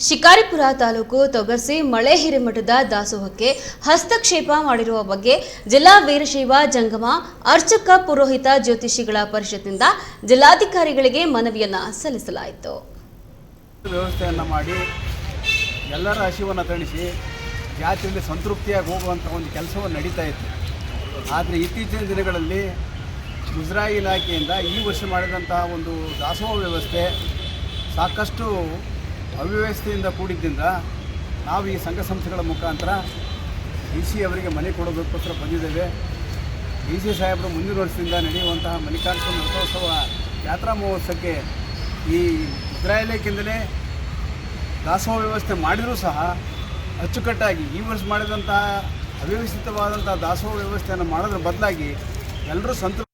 ಶಿಕಾರಿಪುರ ತಾಲೂಕು ತೊಗರ್ಸಿ ಮಳೆ ಹಿರೇಮಠದ ದಾಸೋಹಕ್ಕೆ ಹಸ್ತಕ್ಷೇಪ ಮಾಡಿರುವ ಬಗ್ಗೆ ಜಿಲ್ಲಾ ವೀರಶೈವ ಜಂಗಮ, ಅರ್ಚಕ ಪುರೋಹಿತ ಜ್ಯೋತಿಷಿಗಳ ಪರಿಷತ್ನಿಂದ ಜಿಲ್ಲಾಧಿಕಾರಿಗಳಿಗೆ ಮನವಿಯನ್ನ ಸಲ್ಲಿಸಲಾಯಿತು. ವ್ಯವಸ್ಥೆಯನ್ನು ಮಾಡಿ ಎಲ್ಲರ ಹಸಿವನ್ನು ತಣಿಸಿ ಜಾತಿಯಲ್ಲಿ ಸಂತೃಪ್ತಿಯಾಗಿ ಹೋಗುವಂಥ ಒಂದು ಕೆಲಸವನ್ನು ನಡೀತಾ ಇತ್ತು. ಆದರೆ ಇತ್ತೀಚಿನ ದಿನಗಳಲ್ಲಿ ಮುಜರಾಯಿ ಇಲಾಖೆಯಿಂದ ಈ ವರ್ಷ ಮಾಡಿದಂತಹ ಒಂದು ದಾಸೋಹ ವ್ಯವಸ್ಥೆ ಸಾಕಷ್ಟು ಅವ್ಯವಸ್ಥೆಯಿಂದ ಕೂಡಿದ್ದರಿಂದ ನಾವು ಈ ಸಂಘ ಸಂಸ್ಥೆಗಳ ಮುಖಾಂತರ ಡಿ ಸಿ ಅವರಿಗೆ ಮನೆ ಕೊಡೋದಕ್ಕೋಸ್ಕರ ಬಂದಿದ್ದೇವೆ. ಡಿ ಸಿ ಸಾಹೇಬರು ಮುಂದಿನ ವರ್ಷದಿಂದ ನಡೆಯುವಂತಹ ಮಲ್ಲಿಕಾರ್ಜುನ ರಥೋತ್ಸವ ಯಾತ್ರಾ ಮಹೋತ್ಸವಕ್ಕೆ ಈ ಮುದ್ರಾಲಯಕ್ಕಿಂದಲೇ ದಾಸೋಹ ವ್ಯವಸ್ಥೆ ಮಾಡಿದರೂ ಸಹ ಅಚ್ಚುಕಟ್ಟಾಗಿ ಈ ವರ್ಷ ಮಾಡಿದಂತಹ ಅವ್ಯವಸ್ಥಿತವಾದಂಥ ದಾಸೋಹ ವ್ಯವಸ್ಥೆಯನ್ನು ಮಾಡೋದ್ರ ಬದಲಾಗಿ ಎಲ್ಲರೂ ಸಂತೃಪ್ತಿ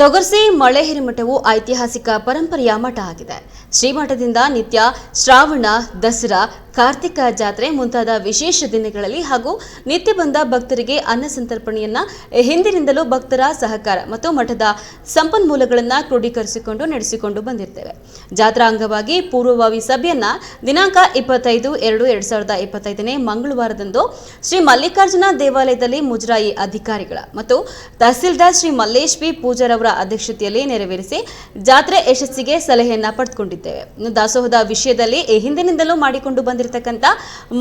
ತೊಗರ್ಸಿ ಮಳೆಹಿರಿ ಮಠವು ಐತಿಹಾಸಿಕ ಪರಂಪರೆಯ ಮಠ ಆಗಿದೆ. ಶ್ರೀಮಠದಿಂದ ನಿತ್ಯ ಶ್ರಾವಣ ದಸರಾ ಕಾರ್ತಿಕ ಜಾತ್ರೆ ಮುಂತಾದ ವಿಶೇಷ ದಿನಗಳಲ್ಲಿ ಹಾಗೂ ನಿತ್ಯ ಬಂದ ಭಕ್ತರಿಗೆ ಅನ್ನ ಸಂತರ್ಪಣೆಯನ್ನ ಹಿಂದಿನಿಂದಲೂ ಭಕ್ತರ ಸಹಕಾರ ಮತ್ತು ಮಠದ ಸಂಪನ್ಮೂಲಗಳನ್ನು ಕ್ರೋಢೀಕರಿಸಿಕೊಂಡು ನಡೆಸಿಕೊಂಡು ಬಂದಿರ್ತೇವೆ. ಜಾತ್ರಾ ಅಂಗವಾಗಿ ಪೂರ್ವಭಾವಿ ಸಭೆಯನ್ನ ದಿನಾಂಕ ಇಪ್ಪತ್ತೈದು ಎರಡು ಎರಡ್ ಸಾವಿರದ ಇಪ್ಪತ್ತೈದನೇ ಮಂಗಳವಾರದಂದು ಶ್ರೀ ಮಲ್ಲಿಕಾರ್ಜುನ ದೇವಾಲಯದಲ್ಲಿ ಮುಜರಾಯಿ ಅಧಿಕಾರಿಗಳ ಮತ್ತು ತಹಸೀಲ್ದಾರ್ ಶ್ರೀ ಮಲ್ಲೇಶ್ ಪಿ. ಪೂಜಾರವರ ಅಧ್ಯಕ್ಷತೆಯಲ್ಲಿ ನೆರವೇರಿಸಿ ಜಾತ್ರೆ ಯಶಸ್ಸಿಗೆ ಸಲಹೆಯನ್ನ ಪಡೆದುಕೊಂಡಿದ್ದೇವೆ. ದಾಸೋಹದ ವಿಷಯದಲ್ಲಿ ಹಿಂದಿನಿಂದಲೂ ಮಾಡಿಕೊಂಡು ಬಂದಿರತಕ್ಕಂಥ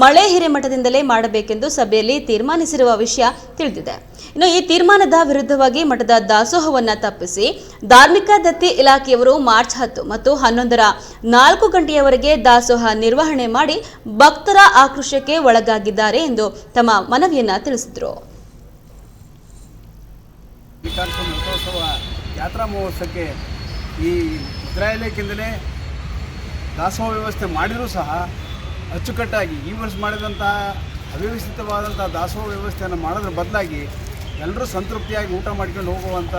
ಮಳೆ ಹಿರೇಮಠದಿಂದಲೇ ಮಾಡಬೇಕೆಂದು ಸಭೆಯಲ್ಲಿ ತೀರ್ಮಾನಿಸಿರುವ ವಿಷಯ ತಿಳಿದಿದೆ. ಇನ್ನು ಈ ತೀರ್ಮಾನದ ವಿರುದ್ಧವಾಗಿ ಮಠದ ದಾಸೋಹವನ್ನು ತಪ್ಪಿಸಿ ಧಾರ್ಮಿಕ ದತ್ತಿ ಇಲಾಖೆಯವರು ಮಾರ್ಚ್ ಹತ್ತು ಮತ್ತು ಹನ್ನೊಂದರ ನಾಲ್ಕು ಗಂಟೆಯವರೆಗೆ ದಾಸೋಹ ನಿರ್ವಹಣೆ ಮಾಡಿ ಭಕ್ತರ ಆಕ್ರೋಶಕ್ಕೆ ಒಳಗಾಗಿದ್ದಾರೆ ಎಂದು ತಮ್ಮ ಮನವಿಯನ್ನ ತಿಳಿಸಿದರು. ಯಾತ್ರಾ ಮಹೋತ್ಸವಕ್ಕೆ ಈ ಇಲಾಖೆಯಿಂದಲೇ ದಾಸೋಹ ವ್ಯವಸ್ಥೆ ಮಾಡಿದರೂ ಸಹ ಅಚ್ಚುಕಟ್ಟಾಗಿ ಈ ವರ್ಷ ಮಾಡಿದಂಥ ಅವ್ಯವಸ್ಥಿತವಾದಂಥ ದಾಸೋಹ ವ್ಯವಸ್ಥೆಯನ್ನು ಮಾಡೋದ್ರ ಬದಲಾಗಿ ಎಲ್ಲರೂ ಸಂತೃಪ್ತಿಯಾಗಿ ಊಟ ಮಾಡ್ಕೊಂಡು ಹೋಗುವಂಥ